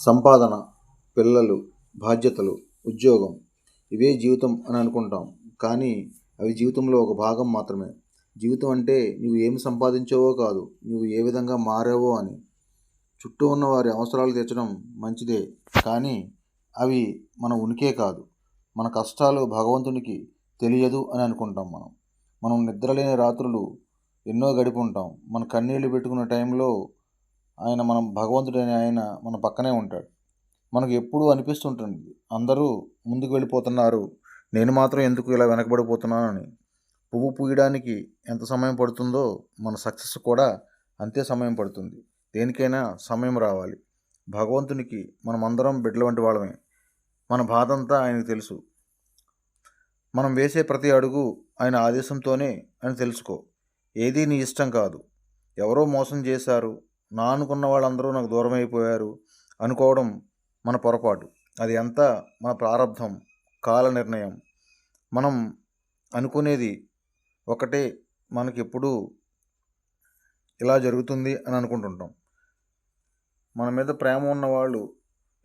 సంపాదన పిల్లలు బాధ్యతలు ఉద్యోగం ఇవే జీవితం అని అనుకుంటాం. కానీ అవి జీవితంలో ఒక భాగం మాత్రమే. జీవితం అంటే నువ్వు ఏమి సంపాదించావో కాదు నువ్వు ఏ విధంగా మారావో అని. చుట్టూ ఉన్న వారి అవసరాలు తీర్చడం మంచిదే కానీ అవి మన ఉనికే కాదు. మన కష్టాలు భగవంతునికి తెలియదు అని అనుకుంటాం మనం. మనం నిద్రలేని రాత్రులు ఎన్నో గడిపి ఉంటాం. మన కన్నీళ్ళు పెట్టుకున్న టైంలో ఆయన మనం భగవంతుడైన ఆయన మన పక్కనే ఉంటాడు. మనకు ఎప్పుడూ అనిపిస్తుంటుంది అందరూ ముందుకు వెళ్ళిపోతున్నారు నేను మాత్రం ఎందుకు ఇలా వెనకబడిపోతున్నానని. పువ్వు పూయడానికి ఎంత సమయం పడుతుందో మన సక్సెస్ కూడా అంతే సమయం పడుతుంది. దేనికైనా సమయం రావాలి. భగవంతునికి మనమందరం బిడ్డల వంటి వాళ్ళమే. మన బాధ అంతా ఆయనకు తెలుసు. మనం వేసే ప్రతి అడుగు ఆయన ఆదేశంతోనే అని తెలుసుకో. ఏదీ నీ ఇష్టం కాదు. ఎవరో మోసం చేశారు నా అనుకున్న వాళ్ళందరూ నాకు దూరం అయిపోయారు అనుకోవడం మన పొరపాటు. అది ఎంత మన ప్రారంధం కాల నిర్ణయం. మనం అనుకునేది ఒకటే మనకి ఎప్పుడూ ఇలా జరుగుతుంది అని అనుకుంటుంటాం. మన మీద ప్రేమ ఉన్న వాళ్ళు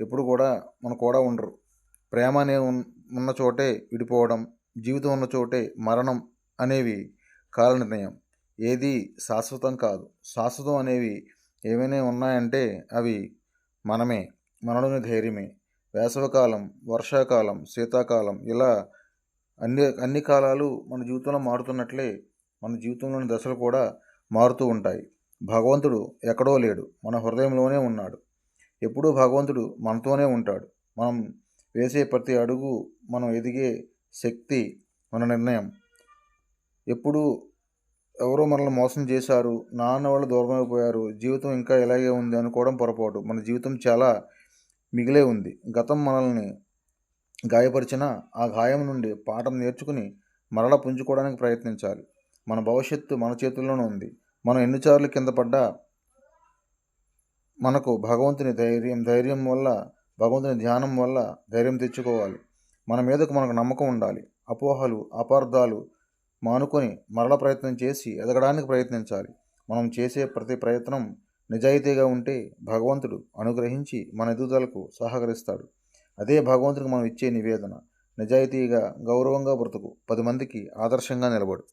ఎప్పుడు కూడా మన కూడా ఉండరు. ప్రేమ అనే ఉన్న చోటే విడిపోవడం జీవితం ఉన్న చోటే మరణం అనేవి కాల నిర్ణయం. ఏది శాశ్వతం కాదు. శాశ్వతం అనేవి ఏమైనా ఉన్నాయంటే అవి మనమే మనలోని ధైర్యమే. వేసవికాలం వర్షాకాలం శీతాకాలం ఇలా అన్ని అన్ని కాలాలు మన జీవితంలో మారుతున్నట్లే మన జీవితంలోని దశలు కూడా మారుతూ ఉంటాయి. భగవంతుడు ఎక్కడో లేడు. మన హృదయంలోనే ఉన్నాడు. ఎప్పుడూ భగవంతుడు మనతోనే ఉంటాడు. మనం వేసే ప్రతి అడుగు మనం ఎదిగే శక్తి మన నిర్ణయం. ఎప్పుడూ ఎవరో మనల్ని మోసం చేశారు నాన్న వాళ్ళు దూరం అయిపోయారు జీవితం ఇంకా ఇలాగే ఉంది అనుకోవడం పొరపాటు. మన జీవితం చాలా మిగిలే ఉంది. గతం మనల్ని గాయపరిచిన ఆ గాయం నుండి పాఠం నేర్చుకుని మరల పుంజుకోవడానికి ప్రయత్నించాలి. మన భవిష్యత్తు మన చేతుల్లోనే ఉంది. మనం ఎన్నిసార్లు కింద పడ్డా మనకు భగవంతుని ధైర్యం ధైర్యం వల్ల భగవంతుని ధ్యానం వల్ల ధైర్యం తెచ్చుకోవాలి. మన మీదకు మనకు నమ్మకం ఉండాలి. అపోహలు అపార్థాలు మానుకొని మరల ప్రయత్నం చేసి ఎదగడానికి ప్రయత్నించాలి. మనం చేసే ప్రతి ప్రయత్నం నిజాయితీగా ఉంటే భగవంతుడు అనుగ్రహించి మన ఎదుగుదలకు సహకరిస్తాడు. అదే భగవంతుడికి మనం ఇచ్చే నివేదన నిజాయితీగా గౌరవంగా బ్రతుకు పది మందికి ఆదర్శంగా నిలబడు.